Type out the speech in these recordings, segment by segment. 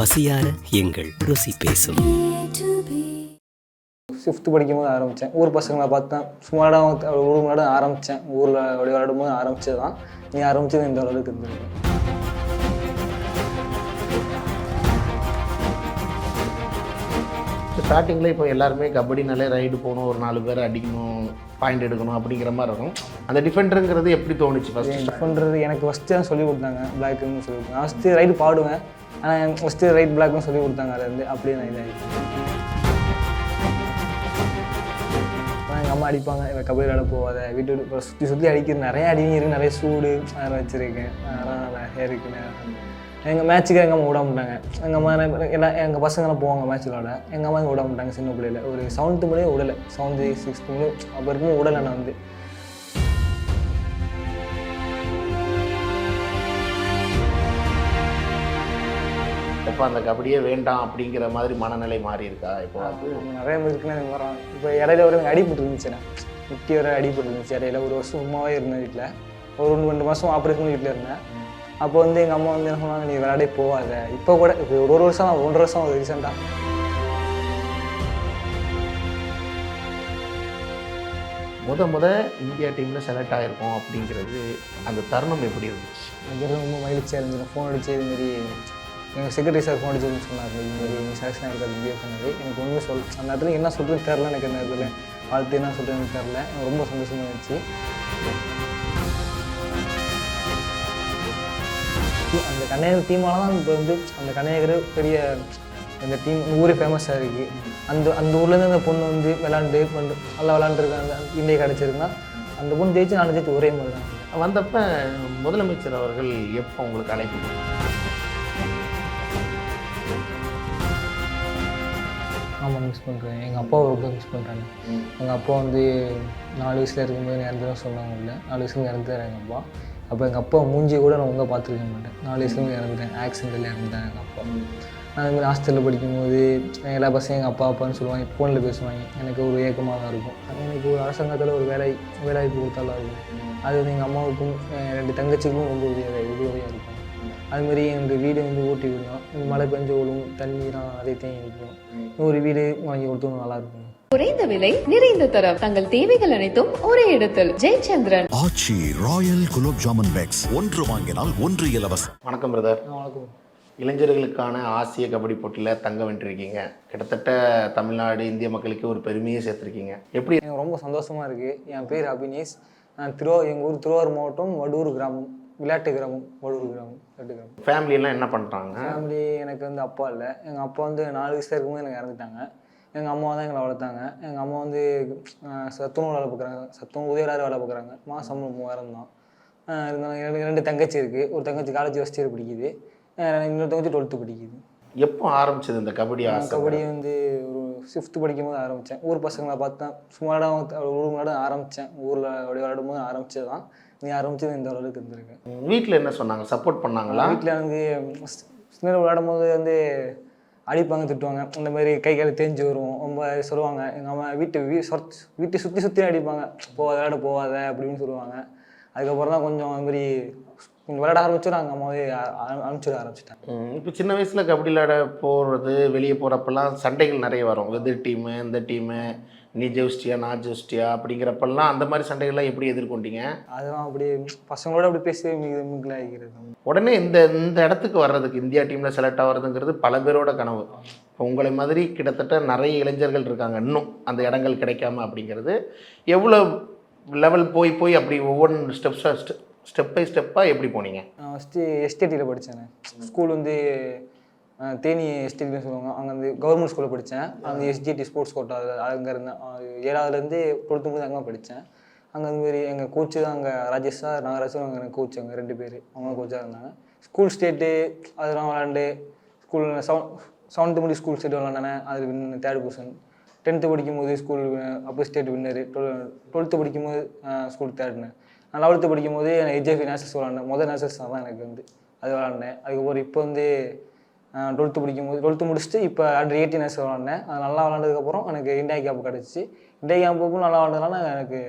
பசியார எங்கள் ருசி பேசும். ஃபிஃப்த்து படிக்கும்போது ஆரம்பித்தேன். ஊர் பசங்களை பார்த்தேன் சும்மா விளையாட ஊர் விளையாட ஆரம்பித்தேன். ஊரில் அப்படி விளையாடும் போது ஆரம்பிச்சது தான் நீ ஆரம்பிச்சது இந்த அளவுக்கு இருந்திருக்கு ஸ்டார்டிங்கில் இப்போ எல்லாருமே கபடினாலே ரைடு போகணும் ஒரு நாலு பேர் அடிக்கணும் பாயிண்ட் எடுக்கணும் அப்படிங்கிற மாதிரி இருக்கும். அந்த டிஃபெண்டருங்கிறது எப்படி தோணுச்சு ஃபஸ்ட்டு டிஃபன்றது எனக்கு ஃபஸ்ட்டு தான் சொல்லி கொடுத்தாங்க. பிளாக்குன்னு சொல்லி கொடுத்தாங்க. ஃபஸ்ட்டு ரைடு பாடுவேன். ஆனால் ஃபஸ்ட்டு ரைட் பிளாக்னு சொல்லி கொடுத்தாங்க. அதுலேருந்து அப்படியே நான் இதாகிடுச்சு எங்கள் அம்மா அடிப்பாங்க. இவன் கபடி விளையாட போகாத. வீட்டு விட்டு சுற்றி சுற்றி அடிக்கிறது நிறைய அடிங்க இருக்குது நிறைய சூடு அதெல்லாம் வச்சுருக்கேன் அதெல்லாம் நிறைய இருக்குன்னு. எங்கள் மேட்ச்சுக்கு எங்கள் அம்மா விட மாட்டாங்க எங்கள் அம்மா எல்லாம் எங்கள் பசங்களாம் போவாங்க மேட்ச் விளாட எங்கள் அம்மா இங்க விட மாட்டாங்க சின்ன பிள்ளையில. ஒரு செவன்த்து முடியே விடலை. செவன்த்து சிக்ஸ்த்து முடியே அப்போ இருக்கும் விடலை நான் வந்து. இப்போ அந்த கபடியே வேண்டாம் அப்படிங்கிற மாதிரி மனநிலை மாறி இருக்கா இப்போ அது நிறைய இருக்குன்னு வரோம். இப்போ இடையில ஒரு அடிபட்டு இருந்துச்சு நான் முட்டி வர அடிபட்டு இருந்துச்சு இடையில ஒரு வருஷம் சும்மாவே இருந்தேன் வீட்டில் ஒரு ரெண்டு ரெண்டு மாதம் ஆப்ரேஷன் பண்ணி வீட்டில் இருந்தேன். அப்போ வந்து எங்கள் அம்மா வந்து என்ன சொன்னாங்க நீ விளையாடே போகாத. இப்போ கூட இப்போ ஒரு ஒரு வருஷம் ஒன்றரை வருஷம் ரீசெண்டாக முத முத இந்தியா டீமில் செலக்ட் ஆகிருக்கோம் அப்படிங்கிறது அந்த தருணம் எப்படி இருந்துச்சு? ரொம்ப மகிழ்ச்சியாக இருந்துச்சு. ஃபோன் அடிச்சு இதுமாரி எங்கள் செக்ரட்டரி சார் ஃபோன் அடிச்சு சொன்னார் இதுமாரி நீ செலக்ஷன் ஆகிருக்காது இந்தியா சொன்னார் எனக்கு ஒன்றுமே சொல் அந்த இடத்துல என்ன சொல்கிறேன்னு தெரில எனக்கு அந்த இடத்துல வாழ்த்து என்ன சொல்கிறேன்னு தெரில எனக்கு ரொம்ப சந்தோஷமாக இருந்துச்சு. அந்த கன்னியாகுமரி டீமால தான் இப்போ வந்து அந்த கன்னியாகுமரி பெரிய அந்த டீம் ஊரே ஃபேமஸாக இருக்குது அந்த அந்த ஊர்லேருந்து அந்த பொண்ணு வந்து விளாண்டு பண்ணு நல்லா விளாண்டுருக்காங்க இந்தியா கிடச்சிருக்குன்னா அந்த பொண்ணு ஜெயிச்சு நான் ஜெயிச்சு ஒரே மாதிரி தான். வந்தப்போ முதலமைச்சர் அவர்கள் எப்போ உங்களுக்கு அழைப்பு? மிஸ் பண்ணுறேன் எங்கள் அப்பாவை ரொம்ப மிஸ் பண்ணுறேன் எங்கள் அப்பா வந்து நாலு வயசில் இருக்கும்போது நேரத்தில் சொன்னாங்க இல்லை நாலு வயசுல இறந்துட்டார் எங்கள் அப்பா. அப்போ எங்கள் அப்பா மூஞ்சி கூட நான் ஒன்றா பார்த்துருக்க மாட்டேன். நாலு வயசுலேருந்து இறந்துட்டேன். ஆக்சிடென்ட்டில் இறந்துட்டேன் எங்கள் அப்பா. நான் அதுமாதிரி ஹாஸ்டலில் படிக்கும்போது எல்லா பசங்க எங்கள் அப்பா அப்பான்னு சொல்லுவாங்க. ஃபோனில் பேசுவாங்க. எனக்கு ஒரு ஏக்கமாக தான் இருக்கும். எனக்கு ஒரு அரசாங்கத்தில் ஒரு வேலை வேலைவாய்ப்பு கொடுத்தாலும் இருக்கும் அது வந்து எங்கள் அம்மாவுக்கும் ரெண்டு தங்கச்சிக்கும் ரொம்ப உதவியாக உதவியாக இருக்கும். அதுமாரி எங்கள் வீடு வந்து ஊட்டி விடணும். இந்த மழை பெஞ்சு விழும் நிறைய தேங்கி நிற்கும் ஒரு வீடு வாங்கி கொடுத்தோம் நல்லா இருக்கும் குறைந்த விலை நிறைந்த தரம். தங்கள் தேவைகள் அனைத்தும் ஒரே இடத்தில். Jayachandran. Aachi royal gulab jamun packs. ஒன்று வாங்கினால் ஒன்று இலவசம். வணக்கம் பிரதர் வணக்கம். இளைஞர்களுக்கான ஆசிய கபடி போட்டியில் தங்க வென்றிருக்கீங்க. கிட்டத்தட்ட தமிழ்நாடு இந்திய மக்களுக்கு ஒரு பெருமையை சேர்த்துருக்கீங்க. எப்படி? எனக்கு ரொம்ப சந்தோஷமாக இருக்குது என் பேர் அபினேஷ். நான் திருவா எங்கள் ஊர் திருவாரூர் மாவட்டம் வடூர் கிராமம். விளையாட்டு கிராமம் வடூர் கிராமம் விளையாட்டு கிராமம் ஃபேமிலியெல்லாம் என்ன பண்ணுறாங்க ஃபேமிலி எனக்கு வந்து அப்பா இல்லை. எங்கள் அப்பா வந்து நாலு வயசுல இருக்கும்போது எனக்கு இறந்துட்டாங்க. எங்கள் அம்மா தான் எங்களை வளர்த்தாங்க. எங்கள் அம்மா வந்து சத்துணவு வேலை பார்க்குறாங்க. சத்துணவு உதவியாளர் வேலை பார்க்குறாங்க. மாதம் மூவாயிரம் தான். இருந்தாலும் ரெண்டு தங்கச்சி இருக்குது ஒரு தங்கச்சி காலேஜ் ஃபஸ்ட் இயர் படிக்குது. இன்னொரு தங்கச்சி டுவெல்த்து படிக்குது. எப்போ ஆரம்பிச்சது இந்த கபடி கபடி வந்து ஒரு ஃபிஃப்த்து படிக்கும்போது ஆரம்பித்தேன் ஊர் பசங்களை பார்த்தேன் சும்மா விளையாட ஊர் விளையாட ஆரம்பித்தேன் ஊரில் அப்படி விளையாடும் போது ஆரம்பிச்சது தான் ஆரம்பிச்சது இந்த அளவுக்கு இருந்திருக்கேன் வீட்டில் என்ன சொன்னாங்க? சப்போர்ட் பண்ணாங்களா? வீட்டில் வந்து சின்ன விளையாடும் போது வந்து அடிப்பாங்க திட்டுவாங்க. இந்த மாதிரி கை கால் தேஞ்சு வரும். ரொம்ப சொல்லுவாங்க. எங்கள் அம்மா வீட்டு வீ சொத் வீட்டை சுற்றி சுற்றி அடிப்பாங்க. போகாத விளையாட போகாத அப்படின்னு சொல்லுவாங்க. அதுக்கப்புறம் தான் கொஞ்சம் அது மாதிரி கொஞ்சம் விளையாட ஆரம்பிச்சோம் நாங்கள் அம்மாவே அனுப்பிச்சிட ஆரம்பிச்சிட்டேன் இப்போ சின்ன வயசில் கபடி விளையாட போகிறது வெளியே போகிறப்பெல்லாம் சண்டைகள் நிறைய வரும். எதிர் டீமு இந்த டீமு நீ ஜெயிச்சிட்டியா நான் ஜெயிச்சிட்டியா அப்படிங்கிறப்பெல்லாம் அந்த மாதிரி சண்டைகள்லாம் எப்படி எதிர்கொண்டீங்க? அதெல்லாம் அப்படியே பசங்களோட அப்படி பேசி மிக மிகில் உடனே இந்த இந்த இடத்துக்கு வர்றதுக்கு இந்தியா டீமில் செலக்ட் ஆகிறதுங்கிறது பல பேரோட கனவு. இப்போ உங்களை மாதிரி கிட்டத்தட்ட நிறைய இளைஞர்கள் இருக்காங்க. இன்னும் அந்த இடங்கள் கிடைக்காம அப்படிங்கிறது. எவ்வளோ லெவல் போய் போய் அப்படி ஒவ்வொரு ஸ்டெப்ஸாக ஸ்டெப் பை ஸ்டெப்பாக எப்படி போனீங்க? நான் ஃபஸ்ட்டு எஸ்டேட்டியில் படித்தேன் ஸ்கூல் வந்து தேனி எஸ்டேட்னு சொல்லுவாங்க. அங்கே வந்து கவர்மெண்ட் ஸ்கூலில் படித்தேன் அங்கே எஸ்ஜிடி ஸ்போர்ட்ஸ் கோட்டா அங்கே இருந்தேன் ஏழாவதுலேருந்து டுவெல்த்து போது அங்கே படித்தேன் அங்கே அந்த மாதிரி எங்கள் கோச்சு தான் அங்கே ராஜேஷ் சார் நாகராஜும் அங்கே கோச் அங்கே ரெண்டு பேர். அவங்க கோச்சாக இருந்தாங்க. ஸ்கூல் ஸ்டேட்டு அதெல்லாம் விளாண்டு ஸ்கூல் செவன் செவன்த்து முடி ஸ்கூல் ஸ்டேட் விளாண்டேன் அது வின் தேர்ட் பொசிஷன் டென்த்து படிக்கும்போது ஸ்கூல் அப்போ ஸ்டேட் வின்னரு டுவெல் டுவெல்த்து படிக்கும்போது ஸ்கூல் தேர்ட்னு நான் லெவல்த்து படிக்கும்போது எனக்கு ஹெச்எஃபி நேஷனல்ஸ் விளாண்டேன் முதல் நேஷனல்ஸ் தான் எனக்கு வந்து அது விளாண்டேன் அதுக்கப்புறம் இப்போ வந்து டுவெல்த்து படிக்கும்போது டுவெல்த்து முடிச்சுட்டு இப்போ அண்டர் எயிட்டீன் நேஷனல் விளாண்டேன். அது நல்லா விளாண்டதுக்கப்புறம் எனக்கு இந்தியா கேப் கிடச்சிச்சு இந்தியா கேம்புக்கும் நல்லா விளாண்டதுனால எனக்கு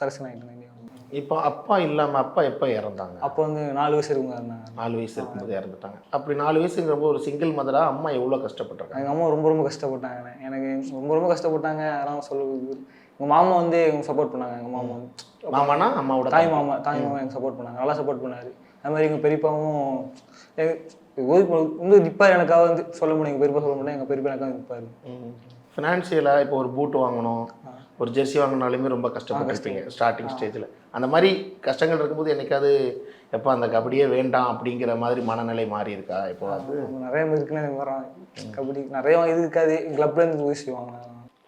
செலக்ஷன் ஆகிட்டேன் இந்தியா இப்போ அப்பா இல்லாம அப்பா எப்போ இறந்தாங்க? அப்போ வந்து நாலு வயசு இருந்தாங்க நாலு வயசு இருக்கும்போது இறந்துட்டாங்க. அப்படி நாலு வயசுங்கிறப்போ ஒரு சிங்கிள் மதரா அம்மா எவ்வளோ கஷ்டப்பட்டிருக்காங்க? எங்கள் அம்மா ரொம்ப ரொம்ப கஷ்டப்பட்டாங்க. எனக்கு ரொம்ப ரொம்ப கஷ்டப்பட்டாங்க. அதெல்லாம் சொல்லுவது எங்கள் மாமா வந்து எங்களுக்கு சப்போர்ட் பண்ணாங்க. எங்கள் மாமா வந்து மாமானா அம்மாவோட தாய் மாமா தாய் மாமா எனக்கு சப்போர்ட் பண்ணாங்க. நல்லா சப்போர்ட் பண்ணாரு. அது மாதிரி எங்கள் பெரியப்பாவும் வந்து நிற்பார் எனக்காக வந்து சொல்ல முடியும். எங்கள் பெரியப்பா சொல்ல முடியும் எங்கள் பெரியப்பா எனக்காக நிற்பார் ஃபினான்ஷியலாக இப்போ ஒரு பூட் வாங்கணும். ஒரு ஜெர்சி வாங்கினாலுமே ரொம்ப கஷ்டப்பட்டிருப்பீங்க ஸ்டார்டிங் ஸ்டேஜில் அந்த மாதிரி கஷ்டங்கள் இருக்கும்போது என்னைக்காவது எப்போ அந்த கபடியே வேண்டாம் அப்படிங்கிற மாதிரி மனநிலை மாறி இருக்கா இப்போ அது நிறைய இருக்குன்னு வரான் கபடி நிறைய இது இருக்காது. கிளப்லேருந்து ஊசி செய்வாங்க.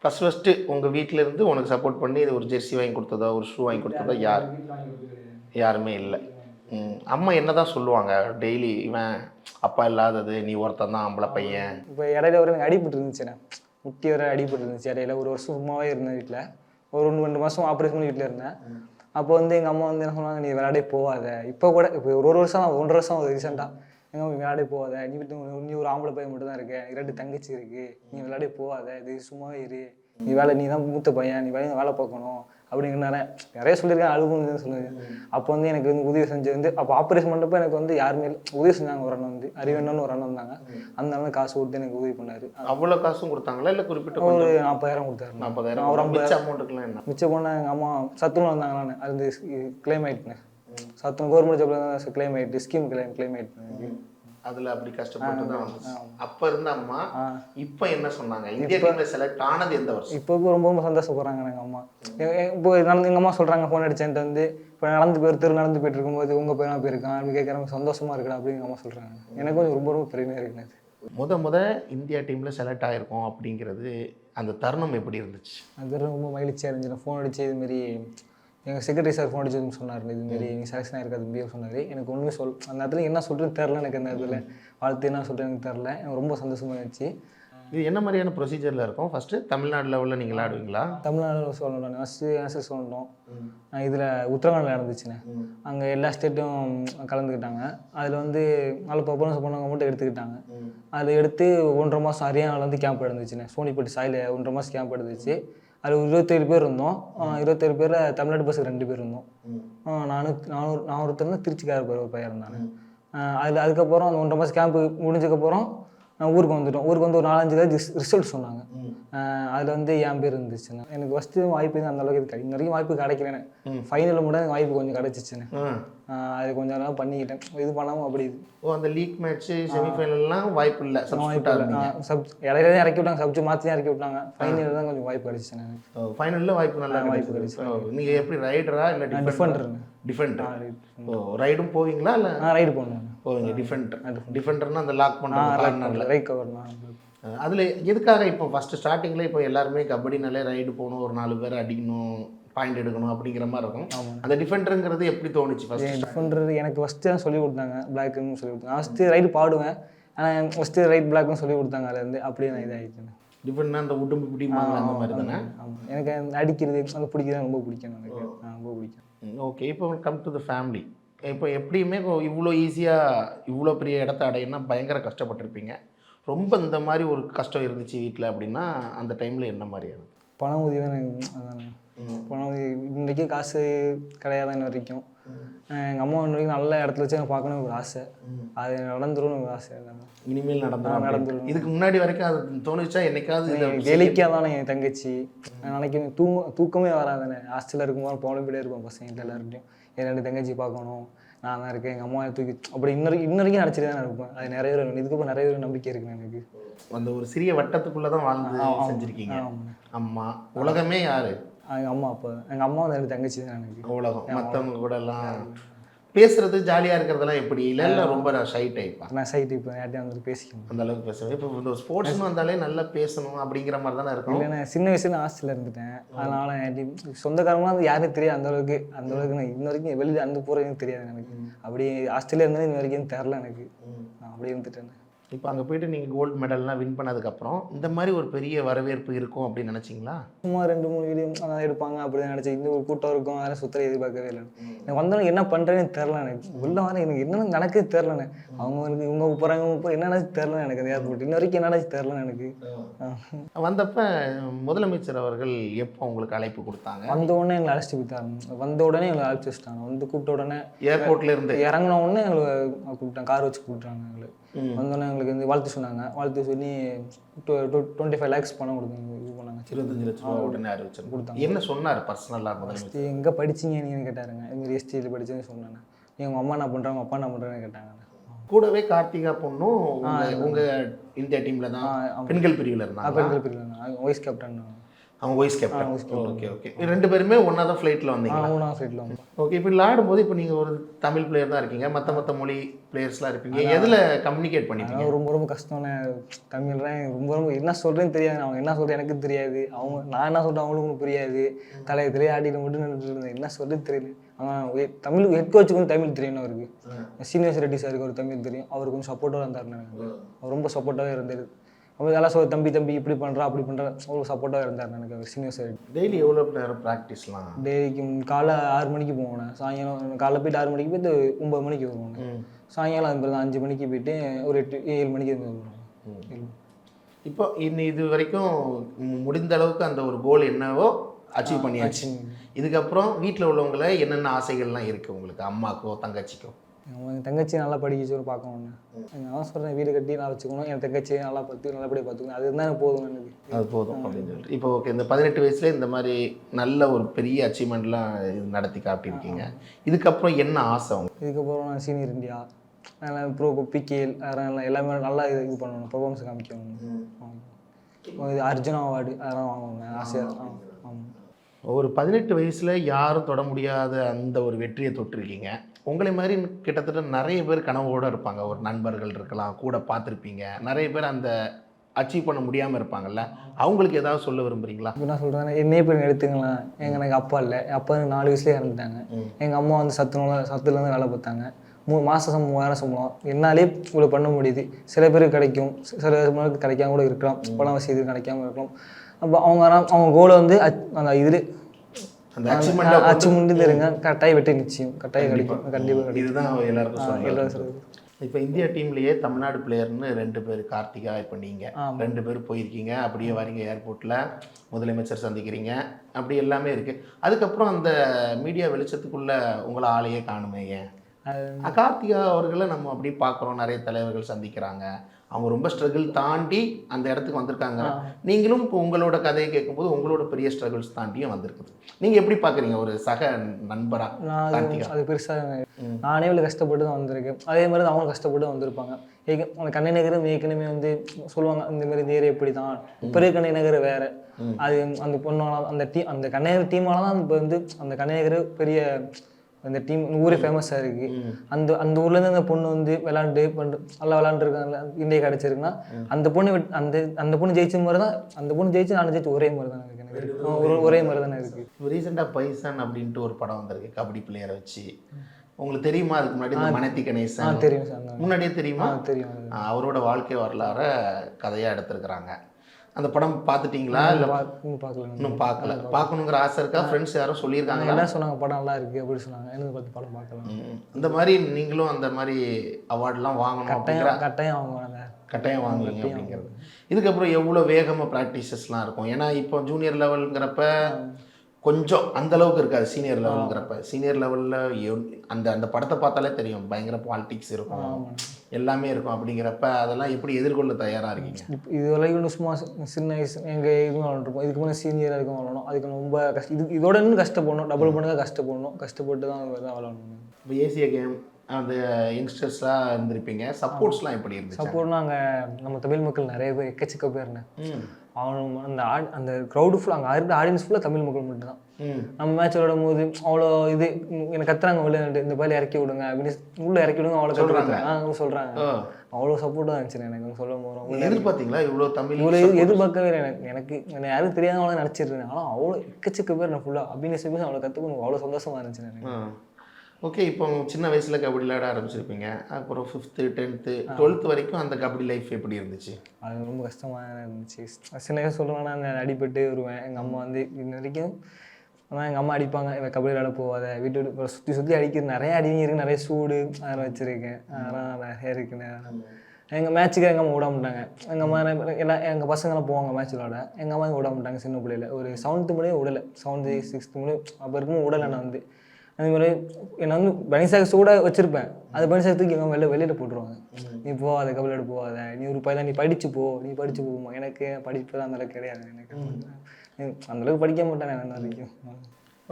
ஃபஸ்ட் ஃபஸ்ட்டு உங்கள் வீட்டில் இருந்து உனக்கு சப்போர்ட் பண்ணி இது ஒரு ஜெர்சி வாங்கி கொடுத்ததோ ஒரு ஷூ வாங்கி கொடுத்ததோ யார்? யாருமே இல்லை. அம்மா என்ன தான் சொல்லுவாங்க? டெய்லி இவன் அப்பா இல்லாதது நீ ஒருத்தன் தான் ஆம்பளை பையன். இப்போ இடையில ஒரு அடிபட்டு இருந்துச்சுண்ணே முட்டி வர அடிபட்டு இருந்துச்சு. இடையில ஒரு வருஷம் சும்மாவே இருந்தேன் வீட்டில் ஒரு ரெண்டு ரெண்டு மாதம் ஆப்ரேஷன் பண்ணி வீட்டில் இருந்தேன். அப்போ வந்து எங்கள் அம்மா வந்து என்ன சொன்னாங்க நீ விளையாடே போகாத. இப்போ கூட இப்போ ஒரு ஒரு வருஷம் ஒன்றரை வருஷம் ரீசெண்டாக எங்கள் அம்மா விளையாடே போகாத. நீ வீட்டு நீ ஒரு ஆம்பளை பையன் மட்டும் தான் இருக்க இரண்டு தங்கச்சி இருக்கு. நீ விளையாடே போகாத. இது சும்மாவே இரு. நீ வேலை நீ தான் மூத்த பையன் நீ வேலை வேலை பார்க்கணும் அப்படிங்கிற நிறைய சொல்லியிருக்கேன் அழுகுன்னு சொல்லுங்க அப்போ வந்து எனக்கு வந்து உதவி செஞ்சது வந்து அப்போ ஆப்ரேஷன் பண்ணப்போ எனக்கு வந்து யாருமே. உதவி செஞ்சாங்க ஒரு அண்ணன் வந்து. அறிவண்ணன்னு ஒரு அண்ணன் வந்தாங்க. அந்த அண்ணன் காசு கொடுத்து எனக்கு உதவி பண்ணாரு. அவ்வளோ காசும் கொடுத்தாங்களா? இல்லை குறிப்பிட்ட ஒரு நாற்பதாயிரம் கொடுத்தாரு. ஒரு நாற்பதாயிரம் ஐம்பதாயிரம். மிச்ச அமௌண்ட்டுக்குலாம் என்ன? மிச்சம் போனால் எங்கள் அம்மா சத்துணவு வந்தாங்களான்னு அது கிளைம் ஆயிட்டுனேன் சத்துணவு கவர்மெண்ட் ஜாப்ல கிளைம் ஆயிட்டு ஸ்கீம் கிளைம் கிளைம் ஆயிட்டு அதில் அப்படி கஷ்டப்பட்டு தான் வந்துச்சு. அப்போ இருந்த அம்மா இப்போ என்ன சொன்னாங்க? இந்தியா டீமில் செலக்ட் ஆனது எந்த வருஷம்? இப்போ ரொம்ப ரொம்ப சந்தோஷப்படுறாங்க எங்கள் அம்மா. இப்போ நடந்து எங்கள் அம்மா சொல்கிறாங்க ஃபோன் அடிச்சேன்ட்டு வந்து இப்போ நடந்து போய் தெரு நடந்து போயிட்டு இருக்கும்போது உங்கள் பையனா போயிருக்கான் அப்படி கேட்குறாங்க சந்தோஷமா இருக்கடா? அப்படின்னு எங்கள் அம்மா சொல்கிறாங்க எனக்கு கொஞ்சம் ரொம்ப ரொம்ப பெருமையாக இருக்குண்ணே முத முத இந்தியா டீமில் செலக்ட் ஆகிருக்கோம் அப்படிங்கிறது அந்த தருணம் எப்படி இருந்துச்சு? அது ரொம்ப மகிழ்ச்சியாக இருந்துச்சு. ஃபோன் அடிச்சு இதுமாரி எங்கள் செக்ரட்டரி சார் ஃபோன் அடிச்சு சொன்னார். இதுமாரி நீ செலக்ஷன் ஆயிருக்க அது முடியும் சொன்னார். எனக்கு ஒன்றுமே சொல் அந்த இடத்துல என்ன சொல்கிறேன்னு தெரில எனக்கு அந்த இடத்துல வாழ்த்து என்ன சொல்கிறேன்னு எனக்கு தெரில எனக்கு ரொம்ப சந்தோஷமாக இருந்துச்சு. இது என்ன மாதிரியான ப்ரொசீஜரில் இருக்கும்? ஃபஸ்ட்டு தமிழ்நாடு லெவலில் நீங்கள் விளையாடுவீங்களா? தமிழ்நாடு சொல்லணும் ஃபஸ்ட்டு ஆன்சர் சொல்லணும். இதில் உத்தரகாண்டில் நடந்துச்சுண்ணே. அங்கே எல்லா ஸ்டேட்டும் கலந்துக்கிட்டாங்க. அதில் வந்து நல்ல பர்ஃபார்மன்ஸ் பண்ணவங்க மட்டும் எடுத்துக்கிட்டாங்க. அதில் எடுத்து ஒன்றரை மாதம் ஹரியானாவில் வந்து கேம்ப் நடந்துச்சுண்ணே சோனிப்பட்டி சாயில் ஒன்றரை மாதம் கேம்ப் எடுந்துச்சு அதில் ஒரு இருபத்தேழு பேர் இருந்தோம். இருபத்தேழு பேரில் தமிழ்நாடு பஸ்ஸுக்கு ரெண்டு பேர் இருந்தோம். ஆஹ் நானு நான் ஒரு நான் ஒருத்தர் தான் திருச்சிக்கார பேர் ஒரு பையன் இருந்தானே. அதில் அதுக்கப்புறம் அந்த ஒன்றரை மாதம் கேம்ப்பு முடிஞ்சதுக்கப்புறம் நான் ஊருக்கு வந்துட்டோம். ஊருக்கு வந்து ஒரு நாலஞ்சு ரிசல்ட் சொன்னாங்க. அதில் வந்து என் பேர் இருந்துச்சுண்ணே எனக்கு ஃபஸ்ட்டு வாய்ப்பு எதுவும் அந்த அளவுக்கு இன்ன வரைக்கும் வாய்ப்பு கிடைக்கலண்ணே ஃபைனலில் மட்டும் எனக்கு வாய்ப்பு கொஞ்சம் கிடச்சிச்சுண்ணே அது கொஞ்சம் நாள் பண்ணிக்கிட்டேன். இது பண்ணாமல் அப்படி இது. ஓ அந்த லீக் மேட்ச்சு செமிஃபைனல்லாம் வாய்ப்பு இல்லை? சப் இடையில இறக்கி விட்டாங்க. சப்ஜெக்ட் மாற்றி தான் இறக்கி விட்டாங்க. ஃபைனலில் தான் கொஞ்சம் வாய்ப்பு கிடச்சிச்சுண்ணே எனக்கு. ஃபைனலில் வாய்ப்பு நல்லா வாய்ப்பு கிடைச்சது. நீங்கள் எப்படி ரைடரா இல்லை டிஃபெண்டருங்க டிஃபெண்டர் ஓ ரைடும் போவீங்களா இல்லை? ரைடு பண்ணுவேன் போவீங்க டிஃபெண்டர் டிஃபெண்டர்னா அந்த லாக் பண்ணுறது கார்னரில் ரைட் கவர்னா அதில் எதுக்காக இப்போ ஃபஸ்ட்டு ஸ்டார்டிங்கில் இப்போ எல்லாருமே கபடினாலே ரைடு போகணும் ஒரு நாலு பேர் அடிக்கணும் பாயிண்ட் எடுக்கணும் அப்படிங்கிற மாதிரி இருக்கும். அந்த டிஃபெண்டருங்கிறது எப்படி தோணுச்சு ஃபஸ்ட்டு டிஃபெண்டர் எனக்கு ஃபஸ்ட்டு தான் சொல்லி கொடுத்தாங்க பிளாக்னு சொல்லி கொடுத்தாங்க. ஃபஸ்ட்டு ரைடு பாடுவேன் ஆனால் ஃபஸ்ட்டு ரைட் பிளாக்னு சொல்லி கொடுத்தாங்க அதுலேருந்து அப்படியே நான் இதாகிட்டேன் டிஃபெண்ட்னா அந்த உடம்பு பிடிப்பாங்க அந்த மாதிரி தானே? எனக்கு அடிக்கிறது அந்த பிடிக்கிறது ரொம்ப பிடிக்கும் எனக்கு. ரொம்ப பிடிக்கும். ஓகே இப்போ கம் டு த ஃபேமிலி இப்போ எப்படியுமே இவ்வளோ ஈஸியாக இவ்வளோ பெரிய இடத்த அடையணும்னா பயங்கர கஷ்டப்பட்டிருப்பீங்க. ரொம்ப இந்த மாதிரி ஒரு கஷ்டம் இருந்துச்சு வீட்டில் அப்படின்னா அந்த டைமில் என்ன மாதிரியான பண உதவி தான் எனக்கு அதானே பண உதவி இன்றைக்கி காசு கிடையாது இன்ன வரைக்கும். எங்கள் அம்மா இன்ன வரைக்கும் நல்ல இடத்துல வச்சு எனக்கு பார்க்கணும்னு ஒரு ஆசை. அது நடந்துரும்னு ஒரு ஆசை எல்லாமே இனிமேல் நடந்துடும் நடந்துரும். இதுக்கு முன்னாடி வரைக்கும் அது தோணுச்சா? என்னைக்காவது இதை வெளிக்காக தானே என் தங்கச்சி. நான் நினைக்கிறேன் தூங்க தூக்கமே வராதானே ஹாஸ்டலில் இருக்கும்போது புலம்பிட்டே இருப்பேன் பசங்க எல்லாருக்கிட்டையும் என் ரெண்டு தங்கச்சி பார்க்கணும்? நான் தான் இருக்கேன் எங்கள் அம்மா தூக்கி அப்படி இன்னொரு இன்னொருக்கும் நினச்சிட்டு தான் இருப்பேன். அது நிறைய பேர் இதுக்கப்புறம் நிறைய பேர் நம்பிக்கை இருக்கு எனக்கு. அந்த ஒரு சிறிய வட்டத்துக்குள்ளே தான் வாழ்ந்து செஞ்சுருக்கீங்க. அம்மா உலகமே யாரு? எங்கள் அம்மா அப்பா எங்கள் அம்மா வந்து ரெண்டு தங்கச்சி தான் எனக்கு. உலகம். மற்றவங்க கூட எல்லாம் பேசுறது ஜாலியாக இருக்கிறதெல்லாம் எப்படி? இல்லை இல்லை ரொம்ப ஷை டைப்பா நான் சைட்டு இப்போ யார்ட்டையும் வந்து பேசிக்கணும். அந்த அளவுக்கு பேசுவேன். இப்போ இந்த ஸ்போர்ட்ஸ்னு வந்தாலே நல்லா பேசணும் அப்படிங்கிற மாதிரி தானே இருக்கும்? இல்லைண்ணே சின்ன வயசுல நான் ஹாஸ்டலில் இருந்துட்டேன். அதனால யார்ட்டையும் சொந்தக்காரங்களாம் வந்து யாரும் தெரியாது அந்த அளவுக்கு. அந்த அளவுக்கு நான் இன்ன வரைக்கும் வெளியில் அந்த போகிறது தெரியாது எனக்கு. அப்படியே ஹாஸ்டலில் இருந்தது இன்ன வரைக்கும் தெரில எனக்கு. நான் அப்படியே இருந்துட்டேன். இப்போ அங்கே போயிட்டு நீங்கள் கோல்டு மெடல்லாம் வின் பண்ணதுக்கப்புறம் இந்த மாதிரி ஒரு பெரிய வரவேற்பு இருக்கும் அப்படின்னு நினச்சிங்களா? சும்மா ரெண்டு மூணு வீடியோ அதான் எடுப்பாங்க அப்படி நினச்சி இந்த ஒரு கூட்டம் இருக்கும் யாரும் சுத்தர எதிர்பார்க்கவே இல்லை. எனக்கு வந்தவங்க என்ன பண்ணுறேன்னு தெரில எனக்கு. உள்ள வர எனக்கு என்ன நடக்குது தெரிலண்ணே அவங்களுக்கு இவங்க போகிறாங்க என்ன தெரில எனக்கு. அந்த ஏர்போர்ட் இன்ன வரைக்கும் என்ன தெரில எனக்கு. வந்தப்ப முதலமைச்சர் அவர்கள் எப்போ உங்களுக்கு அழைப்பு கொடுத்தாங்க? வந்த உடனே எங்களை அழைச்சிட்டு போயிட்டாங்க. வந்த உடனே எங்களை அழைச்சி வச்சிட்டாங்க. வந்து கூப்பிட்ட உடனே ஏர்போர்ட்ல இருந்து. இறங்கின உடனே எங்களை கூப்பிட்டாங்க. கார் வச்சு கூப்பிட்டாங்க எங்களை. ம். வந்தோடனே எங்களுக்கு வந்து வாழ்த்து சொன்னாங்க. வாழ்த்து சொல்லி டுவெண்ட்டி ஃபைவ் லேக்ஸ் பணம் கொடுத்தாங்க. இது பண்ணாங்க இருபத்தஞ்சு லட்ச ரூபா உடனே அறிவிச்சிருந்தாங்க. கொடுத்தாங்க. என்ன சொன்னார்? பர்சனலாக ஃபஸ்ட்டு எங்கே படிச்சீங்க நீங்கள் கேட்டாருங்க. இதுமாரி எஸ்டியில் படிச்சேன்னு சொன்னாங்க. நீ உங்கள் அம்மா என்ன பண்ணுறாங்க உங்கள் அப்பா என்ன பண்ணுறாங்கன்னு கேட்டாங்க. கூடவே கார்த்திகா பொண்ணும் உங்க உங்க இந்தியா டீம்ல தான். பெண்கள் பிரிவில் இருந்தாங்க பெண்கள் பிரிவில் வைஸ் கேப்டன் அவங்க வைஸ் கேப்டன். ஓகே ஓகே ரெண்டு பேருமே ஒன்றா தான் ஃப்ளைட்டில் வந்தீங்களா? மூணாவது சைடில் வந்து ஓகே இப்போ விளையாடும்போது இப்போ நீங்கள் ஒரு தமிழ் பிளேயர் தான் இருக்கீங்க. மற்ற மற்ற மொழி பிளேயர்ஸ்லாம் இருப்பீங்க. எதில் கம்யூனிகேட் பண்ணிப்பீங்க ரொம்ப ரொம்ப கஷ்டம்னே தமிழ்லாம் ரொம்ப ரொம்ப என்ன சொல்கிறேன்னு தெரியாது. அவங்க என்ன சொல்கிறேன் எனக்கு தெரியாது. அவங்க நான் என்ன சொல்கிறேன் அவங்களுக்கும் புரியாது. தலையத்திலே ஆடிட்டு மட்டும் நின்றுட்டு இருந்தேன். என்ன சொல்றது தெரியல. ஆனால் தமிழ் ஹெட் கோச்சுக்கு வந்து தமிழ் தெரியும் அவருக்கு. சீனியர்ஸ் ரெட்டி சாருக்கு ஒரு தமிழ் தெரியும். அவருக்கு கொஞ்சம் சப்போர்ட்டாக இருந்தார் எனக்கு அவர் ரொம்ப சப்போர்ட்டாகவே இருந்தார். இதெல்லாம் சொல்ல தம்பி தம்பி இப்படி பண்ணுறா அப்படி பண்ணுறா அவ்வளோ சப்போர்ட்டாக இருந்தார் எனக்கு அவர் சீனியர்ஸ் ரெட்டி டெய்லி எவ்வளோ நேரம் ப்ராக்டிஸ்லாம் டெய்லிக்கு காலைல ஆறு மணிக்கு போவேன் சாயங்காலம் காலைல போயிட்டு ஆறு மணிக்கு போயிட்டு ஒம்பது மணிக்கு வருவேன். சாயங்காலம் அது மாதிரி அஞ்சு மணிக்கு போயிட்டு ஒரு எட்டு ஏழு மணிக்கு வருவேன். இப்போ இன்னி இது வரைக்கும் முடிந்த அளவுக்கு அந்த ஒரு கோல் என்னவோ அச்சீவ் பண்ணியாச்சு. இதுக்கப்புறம் வீட்டில் உள்ளவங்கள என்னென்ன ஆசைகள்லாம் இருக்குது உங்களுக்கு? அம்மாக்கோ தங்கச்சிக்கோ? என் தங்கச்சி நல்லா படிக்க சொல்லி பார்க்கணும் நான் சொல்கிறேன் வீடு கட்டி நான் வச்சுக்கணும். என் தங்கச்சியை நல்லா பார்த்து நல்லபடியாக பார்த்துக்கணும். அது இருந்தால் போதும் எனக்கு. அது போதும் அப்படின்னு சொல்லிட்டு. இப்போ ஓகே இந்த பதினெட்டு வயசுல இந்த மாதிரி நல்ல ஒரு பெரிய அச்சீவ்மெண்ட்லாம் நடத்தி காட்டியிருக்கீங்க. இதுக்கப்புறம் என்ன ஆசை இதுக்கப்புறம் நான் சீனியர் இந்தியா நல்லா ப்ரோ பிகேஎல் அதெல்லாம் எல்லாமே நல்லா இது இது பண்ணணும் பர்ஃபார்மன்ஸ் காமிக்கணும். இது அர்ஜுனா அவார்டு அதெல்லாம் வாங்கணும் ஆசையாக ஆமாம் ஒரு பதினெட்டு வயசில் யாரும் தொட முடியாத அந்த ஒரு வெற்றியை தொட்டிருக்கீங்க. உங்களை மாதிரி கிட்டத்தட்ட நிறைய பேர் கனவோடு இருப்பாங்க. ஒரு நண்பர்கள் இருக்கலாம் கூட பார்த்துருப்பீங்க. நிறைய பேர் அந்த அச்சீவ் பண்ண முடியாமல் இருப்பாங்கல்ல. அவங்களுக்கு ஏதாவது சொல்ல விரும்புறீங்களா? இப்போ நான் சொல்கிறேன் என்னையே போய் எடுத்துங்களேன் எங்க எனக்கு அப்பா இல்லை. அப்பா எனக்கு நாலு வயசுலேயே இறந்துட்டாங்க. எங்கள் அம்மா வந்து சத்து நூல சத்துலேருந்து வேலை பார்த்தாங்க. மூ மாதம் மூவாயிரம் சம்பளம். என்னாலே இவ்வளோ பண்ண முடியுது. சில பேருக்கு கிடைக்கும். சில பேருக்கு கிடைக்காம கூட இருக்கலாம். பணம் வசதி கிடைக்காம இருக்கலாம். அப்போ அவங்க அவங்க கோலை வந்து அந்த இது அந்த அச்சீவ்மெண்ட் இருங்க. கட்டாயம் வெற்றி நிச்சயம். கட்டாயம் கிடைக்கும் கண்டிப்பாக இதுதான் எல்லாருக்கும் எல்லாரும் இப்போ இந்தியா டீம்லயே தமிழ்நாடு பிளேயர்னு ரெண்டு பேர் கார்த்திகா இப்போ நீங்க. ஆமா. ரெண்டு பேர் போயிருக்கீங்க. அப்படியே வரீங்க ஏர்போர்ட்டில் முதலமைச்சர் சந்திக்கிறீங்க. அப்படி எல்லாமே இருக்கு. அதுக்கப்புறம் அந்த மீடியா வெளிச்சத்துக்குள்ள உங்களை ஆளையே காணுமே ஏன்? கார்த்திகா அவர்களை நம்ம அப்படி பார்க்குறோம். நிறைய தலைவர்கள் சந்திக்கிறாங்க. அவங்க ரொம்ப ஸ்ட்ரகிள் தாண்டி அந்த இடத்துக்கு வந்திருக்காங்க. நீங்களும் இப்போ உங்களோட கதையை கேட்கும்போது உங்களோட பெரிய ஸ்ட்ரகிள்ஸ் தாண்டியும் வந்திருக்குது. நீங்க எப்படி பார்க்குறீங்க ஒரு சக நண்பரா? நான் அது பெருசாக நானே இவ்வளோ கஷ்டப்பட்டு தான் வந்திருக்கேன். அதே மாதிரி தான் அவங்க கஷ்டப்பட்டு வந்திருப்பாங்க. அந்த கண்ணை நகரம் ஏற்கனவே வந்து சொல்லுவாங்க இந்த மாதிரி இந்த ஏரியா இப்படி தான் இருக்க கண்ணை நகர் வேற அது அந்த பொண்ணால அந்த டீம் அந்த கண்ணையர் டீமால தான் இப்போ வந்து அந்த கண்ணையர் பெரிய அந்த டீம் ஊரே ஃபேமஸாக இருக்கு. அந்த அந்த ஊர்லேருந்து அந்த பொண்ணு வந்து விளாண்டு பண்ணு நல்லா விளாண்டுருக்காங்க இந்தியா கிடச்சிருக்குன்னா அந்த பொண்ணு அந்த அந்த பொண்ணு ஜெயிச்ச மாதிரி தான் அந்த பொண்ணு ஜெயிச்சு நான் ஜெயிச்சு ஒரே மாதிரி தான் இருக்கு. எனக்கு ஒரு மாதிரி தானே இருக்கு. இப்போ ரீசெண்டாக பைசன் அப்படின்ட்டு ஒரு படம் வந்திருக்கு கபடி பிளேயரை வச்சு. உங்களுக்கு தெரியுமா? அதுக்கு முன்னாடி மனத்தி கணேசன். தெரியும் சார். முன்னாடியே தெரியுமா? தெரியும் அவரோட வாழ்க்கை வரலாற கதையாக எடுத்திருக்கிறாங்க. அந்த படம் பார்த்துட்டீங்களா? இல்லை பார்க்கல. இன்னும் பார்க்கல. பார்க்கணுங்கிற ஆசை இருக்கா? ஃப்ரெண்ட்ஸ் யாரும் சொல்லியிருக்காங்களா? என்ன சொன்னாங்க? படம் நல்லா இருக்கு அப்படின்னு சொன்னாங்க. எனக்கு பார்த்து படம் பார்க்கலாம். இந்த மாதிரி நீங்களும் அந்த மாதிரி அவார்ட்லாம் வாங்கணும் அப்படிங்கிற கட்டாயம் கட்டாயம் அந்த கட்டாயம் வாங்குவீங்க அப்படிங்கிறது இதுக்கப்புறம் எவ்வளோ வேகமாக ப்ராக்டிசஸ்லாம் இருக்கும்? ஏன்னா இப்போ ஜூனியர் லெவலுங்கிறப்ப கொஞ்சம் அந்த அளவுக்கு இருக்காது சீனியர் லெவலுங்கிறப்ப சீனியர் லெவலில் அந்த அந்த படத்தை பார்த்தாலே தெரியும். பயங்கர பாலிடிக்ஸ் இருக்கும். எல்லாமே இருக்கும் அப்படிங்கிறப்ப அதெல்லாம் எப்படி எதிர்கொள்ள தயாராக இருக்கீங்க? இது வரைக்கும் சும்மா சின்ன வயசு எங்கள் இது விளாண்டுருப்போம் இதுக்கு முன்னே சீனியராக இருக்கும் விளாடணும் அதுக்கு ரொம்ப கஷ்டம் இது இதோட இன்னும் கஷ்டப்படணும். டபுள் பண்ணுங்க கஷ்டப்படணும். கஷ்டப்பட்டு தான் தான் விளாடணும் இப்போ ஏசிய கேம் அந்த யங்ஸ்டர்ஸ்லாம் இருந்திருப்பீங்க. சப்போர்ட்ஸ்லாம் எப்படி இருந்துச்சு? சப்போர்ட் நாங்கள் நம்ம தமிழ் மக்கள் நிறைய பேர் எக்கச்சக்க ம். அவன் அந்த அந்த க்ரௌடு ஃபுல்லாக அங்கே இருக்க ஆடியன்ஸ் ஃபுல்லாக தமிழ் மக்கள் மட்டும்தான். நம்ம மேட்ச் விளையாடும் போது அவ்வளோ இது எனக்கு கத்துறாங்க விளையாண்டு இந்த பால் இறக்கி விடுங்க அப்படின்னு உள்ள இறக்கி விடுங்க அவ்வளோ ஆ அவங்க சொல்கிறாங்க அவ்வளோ சப்போர்ட்டாக இருந்துச்சு எனக்கு சொல்லும் போகிறோம் எதிர்பார்த்தீங்களா இவ்வளோ தமிழ் இவ்வளோ எது எதிர்பார்க்கவே எனக்கு எனக்கு என்னை யாரும் தெரியாதவங்கள நினச்சிருந்தேன் ஆனால் அவ்வளோ எக்கச்சக்க பேர் நான் ஃபுல்லாக அபிநய அவ்வளோ கற்றுக்கணும் அவ்வளோ சந்தோஷமா இருந்துச்சு எனக்கு. ஓகே இப்போ சின்ன வயசில் கபடி விளையாட ஆரம்பிச்சிருப்பீங்க. அப்புறம் ஃபிஃப்த்து டென்த்து டுவெல்த் வரைக்கும் அந்த கபடி லைஃப் எப்படி இருந்துச்சு? அது ரொம்ப கஷ்டமாக இருந்துச்சு. சின்ன வயசு சொல்லுவேன்னா நான் அடிபட்டு வருவேன். எங்கள் அம்மா வந்து இன்ன வரைக்கும் ஆனால் எங்கள் அம்மா அடிப்பாங்க. இவன் கபடி விளையாட போகாத. வீட்டு விட்டு சுற்றி சுற்றி அடிக்கிற நிறைய அடிங்க இருக்கு நிறைய சூடு அதெல்லாம் வச்சுருக்கேன். அதெல்லாம் நிறைய இருக்குன்னு எங்கள் மேட்ச்சுக்கு எங்கள் அம்மா விட மாட்டாங்க. எங்கள் அம்மா எல்லாம் எங்கள் பசங்களாம் போவாங்க மேட்ச் விளாட எங்கள் அம்மா விட மாட்டாங்க சின்ன பிள்ளையில. ஒரு செவன்த்து முடியே விடலை. செவன்த்து சிக்ஸ்த்து முடியே அப்போ இருக்கும்போது விடலை நான் வந்து. அதே மாதிரி என்னை வந்து பனிசாக்ஸ் கூட வச்சுருப்பேன். அது பனிசாக்ஸுக்கு எங்கள் வெளில வெளியில் போட்டுருவாங்க. நீ போகாத கபடியோட போகாத நீ ஒரு பையன் நீ படிச்சு போ நீ படிச்சு போமா எனக்கு படிப்பு தான் அந்தளவுக்கு கிடையாது. எனக்கு அந்தளவுக்கு படிக்க மாட்டேன் நான் இன்ன வரைக்கும்.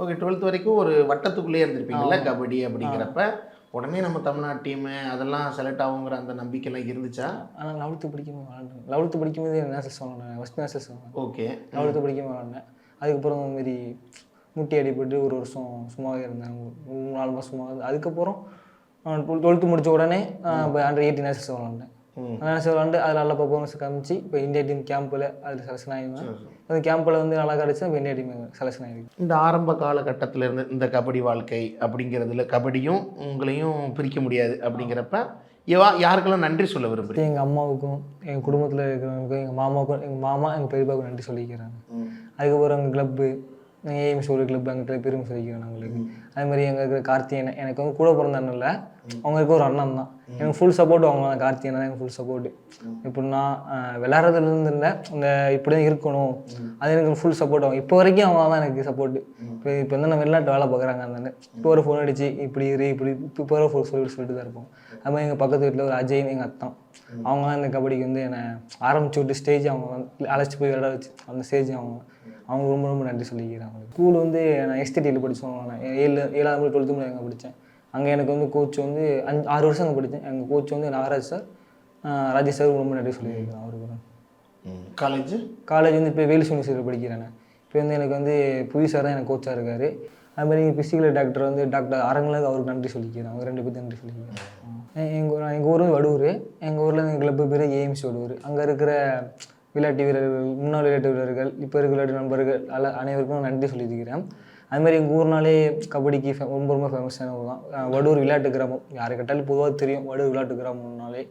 ஓகே டுவெல்த் வரைக்கும் ஒரு வட்டத்துக்குள்ளேயே இருந்திருப்பீங்கல்ல கபடி அப்படிங்கிறப்ப. உடனே நம்ம தமிழ்நாடு டீமு அதெல்லாம் செலக்ட் ஆகுங்கிற அந்த நம்பிக்கைலாம் இருந்துச்சா? ஆனால் லெவல்த்து படிக்கும்போது விளாண்டேன். லெவல்த்து படிக்கும்போது நேசஸ் வாங்கினேன் ஃபஸ்ட் நேசஸ் வாங்கினேன் ஓகே லெவல்த்து படிக்கும்போது விளாண்டேன். அதுக்கப்புறம் மாதிரி முட்டி அடிபட்டு ஒரு வருஷம் சும்மாவே இருந்தேன். மூணு நாலு மாதம் சும்மா அதுக்கப்புறம் டுவெல் டுவெல்த்து முடிச்ச உடனே இப்போ அண்டர் எயிட்டி நேசஸ் விளாண்டேன். நேசஸ் விளாண்டு அதில் நல்ல பர்ஃபார்மன்ஸ் காமிச்சு இப்போ இந்தியா டீம் கேம்பில் அதில் செலெக்ஷன் ஆகிருந்தேன் அந்த கேம்பில் வந்து நல்லா கிடச்சி இப்போ இந்தியா டீம் செலெக்ஷன் ஆகிருக்கு இந்த ஆரம்ப காலகட்டத்தில் இருந்து இந்த கபடி வாழ்க்கை அப்படிங்கிறதுல கபடியும் உங்களையும் பிரிக்க முடியாது அப்படிங்கிறப்ப யா யாருக்கெல்லாம் நன்றி சொல்ல விரும்புறீங்க? எங்கள் அம்மாவுக்கும் எங்கள் குடும்பத்தில் இருக்கிறவங்களுக்கும் எங்கள் மாமாவுக்கும் எங்கள் மாமா எங்கள் பெரியப்பாவுக்கும் நன்றி சொல்லிக்கிறேன் அதுக்கப்புறம் எங்கள் கிளப்பு ஏஎம் ஷோல் கிளப் அங்கே பெருமை சொல்லிக்கிறேன் அவங்களுக்கு அதே மாதிரி எங்கள் இருக்கிற கார்த்திகேயன் எனக்கு வந்து கூட பிறந்த அண்ணன் இல்லை. அவங்க இருக்க ஒரு அண்ணன் தான். எனக்கு ஃபுல் சப்போர்ட் அவங்க தான். கார்த்திகேயன் தான் எனக்கு ஃபுல் சப்போர்ட் எப்படின்னா இருந்து இல்லை இந்த இப்படி தான் இருக்கணும் அது எனக்கு ஃபுல் சப்போர்ட் அவங்க இப்போ வரைக்கும் அவங்க தான் எனக்கு சப்போர்ட் இப்போ இப்போ வந்து நான் வெளிநாட்டு வேலை பார்க்குறாங்க அந்த இப்போ ஒரு ஃபோன் அடிச்சு இப்படி இரு இப்படி இப்போ ஒரு ஃபோன் சொல்லிட்டு சொல்லிட்டு தான் இருப்போம். அது மாதிரி எங்கள் பக்கத்து வீட்டில் ஒரு அஜய் எங்கள் அத்தான். அவங்க தான் இந்த கபடிக்கு வந்து என்னை ஆரம்பிச்சு விட்டு ஸ்டேஜ் அவங்க வந்து அழைச்சி போய் விளையாட வச்சு அந்த ஸ்டேஜ் அவங்க. அவங்க ரொம்ப ரொம்ப நன்றி சொல்லிக்கிறேன் அவங்களுக்கு ஸ்கூல் வந்து நான் எஸ்டிடியில் படித்தோம் நான் ஏழு ஏழாவது மணி டுவெல்த்து மணி அங்கே படித்தேன் அங்கே எனக்கு வந்து கோச் வந்து அஞ்சு ஆறு வருஷம் அங்கே படித்தேன் எங்கள் கோச் வந்து நாகராஜ் சார் ராஜேஷ் சார் ரொம்ப நன்றி சொல்லியிருக்கேன் அவருக்கு காலேஜ் காலேஜ் வந்து இப்போ வேலுஸ் யூனிவர்சிட்டியில் படிக்கிறேன் நான். இப்போ வந்து எனக்கு வந்து புவிசார் தான் எனக்கு கோச்சாக இருக்காரு. அது மாதிரி பிசிக்கல் டாக்டர் வந்து டாக்டர் அரங்கலுக்கு அவருக்கு நன்றி சொல்லிக்கிறேன் அவங்க ரெண்டு பேர்த்து நன்றி சொல்லிக்கிறேன் எங்கள் எங்கள் ஊர் வந்து வடூர் எங்கள் ஊரில் எங்கள் கிளப்பு பேர் ஏஎம்சி வடூர் அங்கே இருக்கிற விளையாட்டு வீரர்கள் முன்னாள் விளையாட்டு வீரர்கள் இப்போ இருக்க விளையாட்டு நண்பர்கள் அல்ல அனைவருக்கும் நன்றி சொல்லியிருக்கிறேன். அதுமாதிரி எங்கள் ஊர்னாலே கபடிக்கு ஃபே- ரொம்ப ரொம்ப ஃபேமஸான ஊர் தான். வடூர் விளையாட்டு கிராமம். யாரை கேட்டாலும் பொதுவாக தெரியும் வடூர் விளையாட்டு கிராமம்னாலே.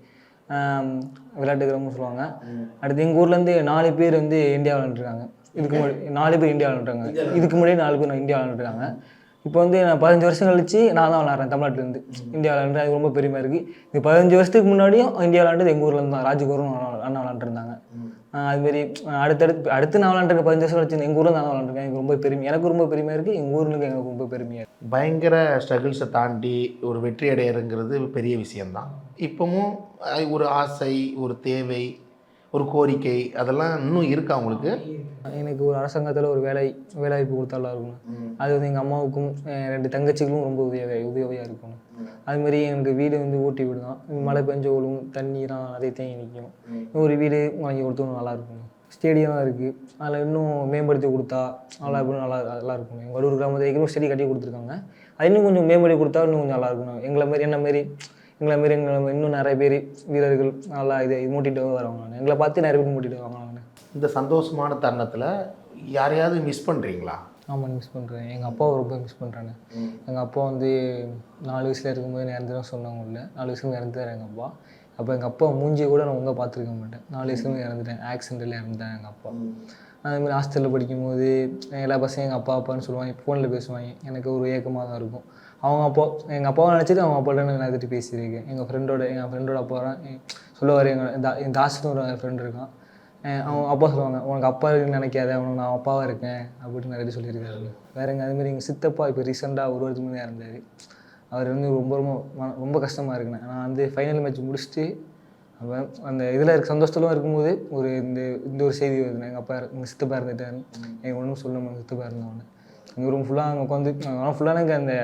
விளையாட்டு கிராமம் சொல்லுவாங்க. அடுத்து எங்கள் ஊர்லேருந்து நாலு பேர் வந்து இந்தியா விளாண்டுருக்காங்க இதுக்கு முன்னாடி நாலு பேர் இந்தியா விளாண்டுருக்காங்க இதுக்கு முன்னாடி நாலு பேர் இந்தியா விளாண்டுருக்காங்க இப்போ வந்து நான் பதினஞ்சு வருஷம் கழிச்சு நான் தான் விளாட்றேன் தமிழ்நாட்டிலேருந்து இந்தியா விளாண்டு அது ரொம்ப பெருமையாக இருக்குது இது பதினஞ்சு வருஷத்துக்கு முன்னாடியும் இந்தியா விளாண்டது எங்கள் ஊர்லேருந்து தான். ராஜ்கோரும் அண்ணா விளாண்டுருந்தாங்க அதுமாரி அடுத்தடுத்து அடுத்து நான் விளாண்டுருக்க பதினஞ்சு வருஷம் வச்சு எங்கள் ஊரில் நான் விளாண்டுருக்கேன் எனக்கு ரொம்ப பெருமை எனக்கு ரொம்ப பெருமையாக இருக்குது எங்கள் ஊருக்கு எனக்கு ரொம்ப பெருமையாக இருக்குது பயங்கர ஸ்ட்ரகிள்ஸை தாண்டி ஒரு வெற்றி அடையிறங்கிறது பெரிய விஷயம்தான். இப்போவும் ஒரு ஆசை ஒரு தேவை ஒரு கோரிக்கை அதெல்லாம் இன்னும் இருக்கா உங்களுக்கு? எனக்கு ஒரு அரசாங்கத்தில் ஒரு வேலை வேலைவாய்ப்பு கொடுத்தா நல்லா இருக்கணும் அது வந்து எங்கள் அம்மாவுக்கும் ரெண்டு தங்கச்சிகளும் ரொம்ப உதவியாக உதவியாக இருக்கணும் அது மாதிரி எனக்கு வீடு வந்து ஓட்டி வீடு தான் மழை பெஞ்ச ஓடும் தண்ணிலாம் நிறைய தேங்கி நிற்கும். ஒரு வீடு வாங்கி கொடுத்தோம் நல்லா இருக்கணும் ஸ்டேடியம் இருக்குது அதில் இன்னும் மேம்படுத்தி கொடுத்தா நல்லா இருக்கணும் நல்லா நல்லா இருக்கணும் எங்கள் வடூர் கிராமத்தில் ஏற்கனவே ஸ்டேடி கட்டி கொடுத்துருக்காங்க. அது இன்னும் கொஞ்சம் மேம்படுத்தி கொடுத்தா இன்னும் கொஞ்சம் நல்லா இருக்கணும் எங்களை மாரி என்ன மாரி எங்களை மாரி எங்களை இன்னும் நிறைய பேர் வீரர்கள் நல்லா இது மூட்டிட்டு வரவங்க. எங்களை பார்த்து நிறைய பேர் மூட்டிட்டு வருவாங்க. இந்த சந்தோஷமான தருணத்தில் யாரையாவது மிஸ் பண்ணுறீங்களா ஆமாம் மிஸ் பண்ணுறேன் எங்கள் அப்பாவை ரொம்ப மிஸ் பண்ணுறேன் எங்கள் அப்பா வந்து நாலு வயசில் இருக்கும்போது இறந்துடும் சொன்னவங்க இல்லை. நாலு வயசுல இறந்துட்டார் எங்கள் அப்பா. அப்போ எங்கள் அப்பா மூஞ்சியை கூட நான் ஒழுங்கா பார்த்துருக்க மாட்டேன். நாலு வயசுல இறந்துட்டேன். ஆக்சிடென்ட்டில் இறந்துட்டேன் எங்கள் அப்பா. அதே மாதிரி ஹாஸ்டலில் படிக்கும்போது எல்லா பசங்க எங்கள் அப்பா அப்பான்னு சொல்லுவாங்க. ஃபோனில் பேசுவாங்க. எனக்கு ஒரு ஏக்கமாக தான் இருக்கும். அவங்க அப்பா எங்கள் அப்பாவை நினச்சிட்டு அவங்க அப்பாட்ட நான் நிறைய பேசியிருக்கேன். எங்கள் ஃப்ரெண்டோட எங்கள் ஃப்ரெண்டோட அப்பா தான் சொல்லுவார் எங்கள் தா என் தாஸ்னு ஒரு ஃப்ரெண்ட் இருக்கான். அவங்க அப்பா சொல்லுவாங்க உனக்கு அப்பா இருக்குன்னு நினைக்காத உனக்கு நான் அப்பாவாக இருக்கேன் அப்படின்னு நிறைய சொல்லியிருக்காரு. வேறங்க அது மாதிரி எங்கள் சித்தப்பா இப்போ ரீசெண்டாக ஒரு வருஷத்துக்கு முன்னாடி இருந்தார் அவர் வந்து ரொம்ப ரொம்ப ரொம்ப கஷ்டமாக இருக்குண்ணே நான் வந்து ஃபைனல் மேட்ச் முடிச்சுட்டு அப்போ அந்த இதில் இருக்க சந்தோஷத்துலாம் இருக்கும்போது ஒரு இந்த இந்த ஒரு செய்தி வருதுண்ணே எங்கள் அப்பா எங்கள் சித்தப்பா இருந்துட்டாரு எங்கள் ஒன்றும் சொல்ல எங்கள் சித்தப்பா இருந்தவொடனே எங்கள் ரூம் ஃபுல்லாக அங்கே உட்காந்து ஃபுல்லாக எனக்கு அந்த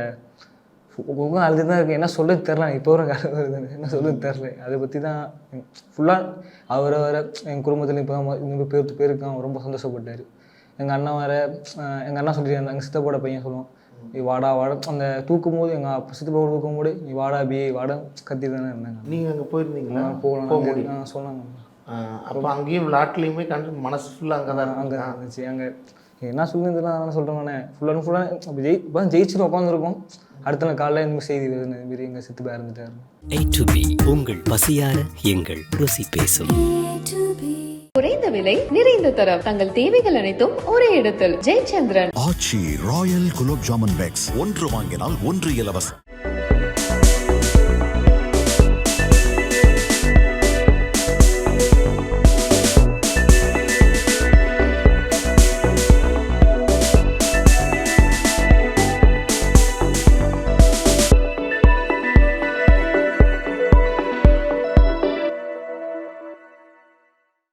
உட்காந்து அழுது தான் இருக்கு. என்ன சொல்றது தெரில இப்போ ஒரு கதை வருது என்ன சொல்றது தெரில அதை பற்றி தான் ஃபுல்லாக அவரை வர எங்கள் குடும்பத்தில் இப்போ தான் இந்த பேர் பேருக்கான் ரொம்ப சந்தோஷப்பட்டார். எங்கள் அண்ணன் வேற எங்கள் அண்ணா சொல்லிட்டு எங்கள் சித்தப்போட பையன் சொல்லுவான் நீ வாடா வாடா. அந்த தூக்கும் போது எங்கள் அப்பா சித்தப்பா கூட தூக்கும் போது நீ வாடா பி வாடா. கத்தி தானே இருந்தாங்க. நீங்கள் அங்கே போயிருந்தீங்களா? போகலாம் சொன்னாங்க. அப்போ அங்கேயும் விளாட்லேயுமே கண்டு மனசு ஃபுல்லாக அங்கே தான் அங்கே இருக்கா? இருந்துச்சு. அங்கே என்ன சொல்லுறதுலாம் நான் சொல்கிறேன் ஃபுல்லாக அப்போ ஜெயி இப்போ ஜெயிச்சுட்டு உட்காந்துருக்கோம் அடுத்த நாள் காலையில் இந்த செய்தி வருது இந்த மாரி எங்கள் இறந்துட்டாரு உங்கள் பசியார எங்கள் ருசி பேசும். குறைந்த விலை நிறைந்த தரம். தங்கள் தேவைகள் அனைத்தும் ஒரே இடத்தில். Jayachandran. Aachi royal gulab jamun packs. ஒன்று வாங்கினால் ஒன்று இலவசம்.